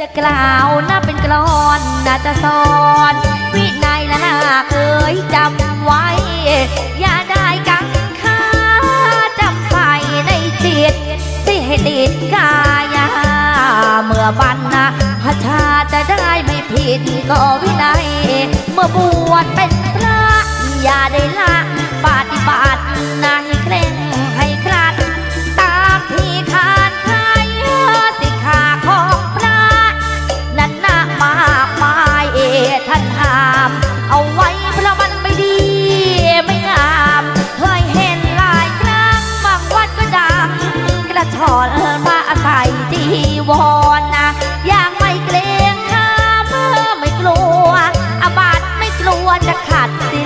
จะกล่าวนะเป็นกรอนน่าจะสอน วินัยและนาเคยจำไว้ อย่าได้กังขาจำใส่ในจิตสิให้ติดกายา เมื่อบันนะพระชาจะได้ไม่ผิดก็วินัย เมื่อบวชเป็น วอนนะอย่างไม่เกรงข้าเมื่อไม่กลัวอาบัดไม่กลัวจะขาดสิ